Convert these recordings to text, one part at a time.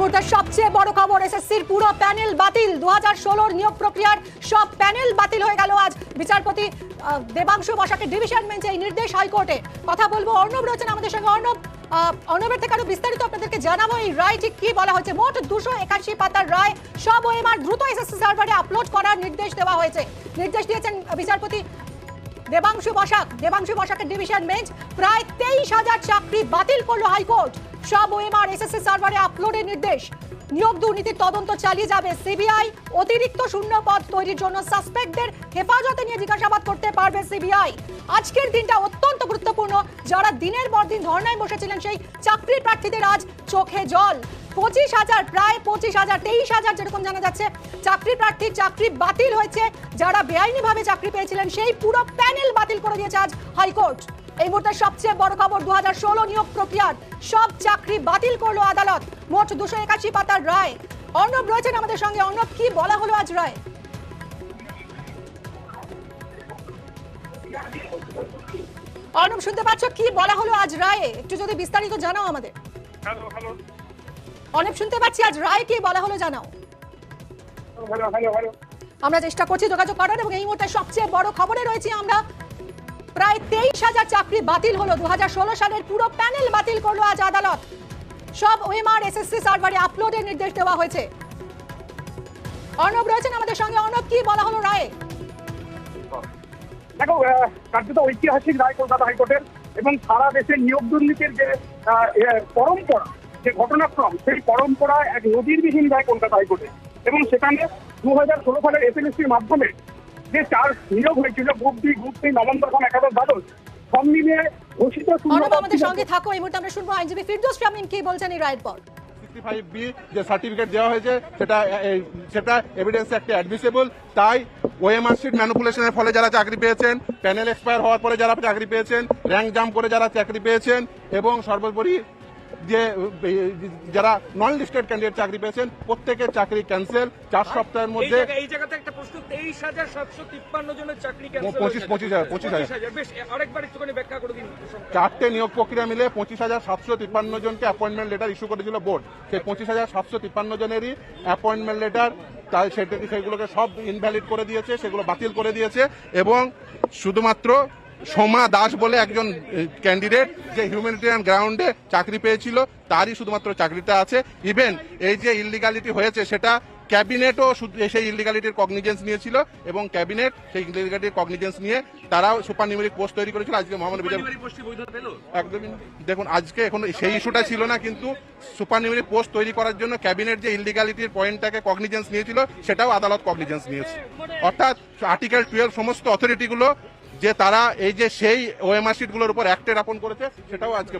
মুহূর্তে সবচেয়ে বড় খবর, এসএসসির পুরো প্যানেল বাতিল। দু হাজার নিয়োগ প্রক্রিয়ার সব প্যানেল বাতিল হয়ে গেল আজ। বিচারপতি দেবাংশু বসাকে ডিভিশন বেঞ্চে এই নির্দেশ হাইকোর্টে। কথা বলব অর্ণব রয়েছেন আমাদের সঙ্গে। অর্ণব অর্ণবের থেকে আরও বিস্তারিত আপনাদেরকে জানাব, এই রায় কি বলা হয়েছে? মোট দুশো একাশি পাতার রায়, সব ওএমআর দ্রুত এসএসসি সার্ভারে আপলোড করার নির্দেশ দেওয়া হয়েছে। নির্দেশ দিয়েছেন বিচারপতি দেবাংশু বসাক। দেবাংশু বসাকের ডিভিশন বেঞ্চ প্রায় তেইশ হাজার চাকরি বাতিল করল হাইকোর্ট। সব ওএমআর, এসএসসি সার্ভারে আপলোডের নির্দেশ। নিয়োগ দুর্নীতির তদন্ত চালিয়ে যাবে সিবিআই। অতিরিক্ত শূন্য পদ তৈরির জন্য সাসপেক্টদের হেফাজতে নিয়ে জিজ্ঞাসাবাদ করতে পারবে সিবিআই। আজকের দিনটা অত্যন্ত গুরুত্বপূর্ণ। যারা দিনের পর দিন ধর্নায় বসেছিলেন সেই চাকরি প্রার্থীদের আজ চোখে জল। পঁচিশ হাজার, প্রায় পঁচিশ হাজার, তেইশ হাজার যেরকম জানা যাচ্ছে, চাকরি প্রার্থীর চাকরি বাতিল হয়েছে। যারা বেআইনিভাবে চাকরি পেয়েছিলেন সেই পুরো প্যানেল বাতিল করে দিয়েছে আজ হাইকোর্ট। এই মুহূর্তে সবচেয়ে বড় খবর দু হাজার ষোলো নিয়োগ প্রক্রিয়ার। সব চাকরি বাতিল করল আদালত। মোট দুশো একাশি পাতার রায়। অর্ণব রয়েছেন আমাদের সঙ্গে। অর্ণব কি বলা হলো আজ রায়? অর্ণব শুনতে পাচ্ছ? কি বলা হলো আজ রায়ে? একটু যদি বিস্তারিত জানাও আমাদের। হ্যালো শুনতে পাচ্ছি আজ রায় কি বলা হলো জানাও। আমরা চেষ্টা করছি যোগাযোগ করার এবং এই মুহূর্তে সবচেয়ে বড় খবরে রয়েছি আমরা প্রায় তেইশ হাজার চাকরি বাতিল হলো। দুই হাজার ষোলো সালের পুরো প্যানেল বাতিল করল আজ আদালত। সব ওএমআর, এসএসসি সার্ভারে আপলোডের নির্দেশ দেওয়া হয়েছে। অর্ণব রয়েছেন আমাদের সঙ্গে। অর্ণব, কি বলা হলো রায়ে? দেখো কার্যত ঐতিহাসিক রায় কলকাতা হাইকোর্টের এবং সারা দেশে নিয়োগ দুর্নীতির যে পরম্পরা, যে ঘটনাক্রম, সেই পরম্পরা এক নজিরবিহীন রায় কলকাতা হাইকোর্টে। এবং সেখানে দু হাজার ষোলো সালের এসএলএসির মাধ্যমে যে চার নিয়োগ হয়েছিল গ্রুপ ডি গ্রুপ সি নবম দশম একাদশ দ্বাদশ সব মিলিয়ে ঘোষিত অর্ণব আমাদের সঙ্গে থাকো এই মুহূর্তে আমরা শুনব আইনজীবী ফিরদোস শামীম কি বলছেন এই রায়ের পর বি যে সার্টিফিকেট দেওয়া হয়েছে সেটা সেটা এভিডেন্স একটা অ্যাডমিসেবল তাই ওএমআর শিট ম্যানুপুলেশনের ফলে যারা চাকরি পেয়েছেন প্যানেল এক্সপায়ার হওয়ার পরে যারা চাকরি পেয়েছেন র্যাঙ্ক জাম্প করে যারা চাকরি পেয়েছেন এবং সর্বোপরি যে যারা নন লিস্টেড ক্যান্ডিডেট চাকরি পেয়েছেন প্রত্যেকের চাকরি ক্যান্সেল চার সপ্তাহের মধ্যে এই জায়গাতে একটা প্রশ্ন তেইশ হাজার সাতশো তিপ্পান্ন জনের চাকরি পঁচিশ- পঁচিশ হাজার, পঁচিশ হাজার। বেশ আরেকবার একটুখানি ব্যাখ্যা করে দিন। চারটে নিয়োগ প্রক্রিয়া মিলে পঁচিশ হাজার সাতশো তিপ্পান্ন জনকে অ্যাপয়েন্টমেন্ট লেটার ইস্যু করেছিল বোর্ড সেই পঁচিশ হাজার সাতশো তিপ্পান্ন জনেরই অ্যাপয়েন্টমেন্ট লেটার তাই সেগুলোকে সব ইনভ্যালিড করে দিয়েছে সেগুলো বাতিল করে দিয়েছে এবং শুধুমাত্র সোমা দাস বলে একজন ক্যান্ডিডেট যে হিউম্যানিটেরিয়ান গ্রাউন্ডে চাকরি পেয়েছিল তারই শুধুমাত্র চাকরিটা আছে। ইভেন এই যে ইলিগালিটি হয়েছে সেটা ক্যাবিনেটও সেই ইলিগালিটির কগনিজেন্স নিয়েছিল এবং ক্যাবিনেট সেই ইলিগালিটির কগনিজেন্স নিয়ে তারাও সুপার নিউমেরিক পোস্ট তৈরি করেছিল। আজকে মহামান্য বিচার একদমই দেখুন আজকে এখন সেই ইস্যুটা ছিল না কিন্তু সুপার নিউমেরিক পোস্ট তৈরি করার জন্য ক্যাবিনেট যে ইলিগালিটির পয়েন্টটাকে কগনিজেন্স নিয়েছিল সেটাও আদালত কগনিজেন্স নিয়েছে। অর্থাৎ আর্টিকেল টুয়েলভ সমস্ত অথরিটিগুলো যে তারা এই যে সেই ওএমআর শিটগুলোর উপর অ্যাক্টে আপন করেছে সেটাও আজকে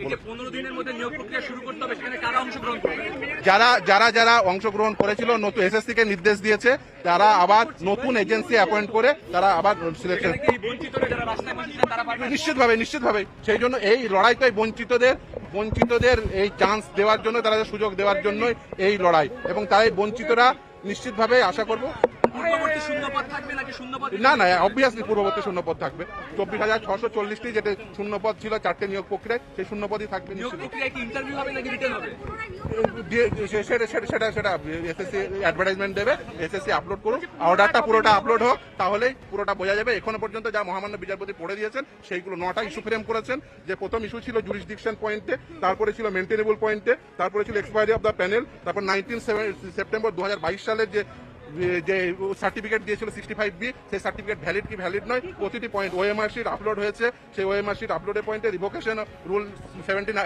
যারা যারা যারা অংশগ্রহণ করেছিল নতুন এসএসসি কে নির্দেশ দিয়েছে তারা আবার নতুন এজেন্সি অ্যাপয়েন্ট করে তারা আবার সিলেকশন নিশ্চিতভাবে নিশ্চিতভাবে। সেই জন্য এই লড়াইটাই বঞ্চিতদের বঞ্চিতদের এই চান্স দেওয়ার জন্য তারা সুযোগ দেওয়ার জন্য এই লড়াই। এবং তাই বঞ্চিতরা নিশ্চিতভাবে আশা করব পূর্ববর্তী শূন্যপদ থাকবে নাকি শূন্যপদ? না না অবভিয়াসলি পূর্ববর্তী শূন্যপদ থাকবে। চব্বিশ হাজার ছশো চল্লিশটি যেটা শূন্যপদ ছিল চারটে নিয়োগ প্রক্রিয়ায় সেই শূন্যপদই থাকবে ইন্টারভিউ হবে নাকি হবে? সেটা সেটা সেটা এসএসসি অ্যাডভার্টাইজমেন্ট দেবে এসএসসি আপলোড করুক অর্ডারটা পুরোটা আপলোড হোক তাহলেই পুরোটা বোঝা যাবে। এখনও পর্যন্ত যা মহামান্য বিচারপতি পড়ে দিয়েছেন সেইগুলো নটা ইস্যু ফ্রেম করেছেন। যে প্রথম ইস্যু ছিল জুরিসডিকশন পয়েন্টে তারপরে ছিল মেনটেনেবল পয়েন্টে তারপরে ছিল এক্সপায়ারি অফ দ্য প্যানেল তারপর নাইনটিন সেপ্টেম্বর দু সালের যে যে সার্টিফিকেট দিয়েছিল সিক্সটি ফাইভ বি সেই সার্টিফিকেট ভ্যালিড কি ভ্যালিড নয়? প্রতিটি পয়েন্ট ওএমআর শিট আপলোড হয়েছে। সেই ওএমআর শিট আপলোডের পয়েন্টে রিভোকেশন রুল সেভেন্টিন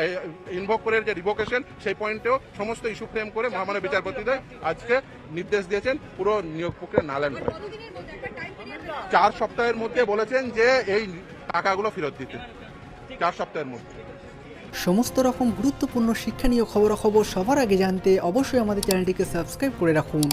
ইনভোক করে যে রিভোকেশন সেই পয়েন্টেও সমস্ত ইস্যু ফ্রেম করে মহামান্য বিচারপতিদের আজকে নির্দেশ দিয়েছেন পুরো নিয়োগ প্রক্রিয়া নালেন চার সপ্তাহের মধ্যে বলেছেন যে এই টাকাগুলো ফেরত দিতে। চার সপ্তাহের মধ্যে। সমস্ত রকম গুরুত্বপূর্ণ শিক্ষণীয় খবরাখবর সবার আগে জানতে অবশ্যই আমাদের চ্যানেলটিকে সাবস্ক্রাইব করে রাখুন।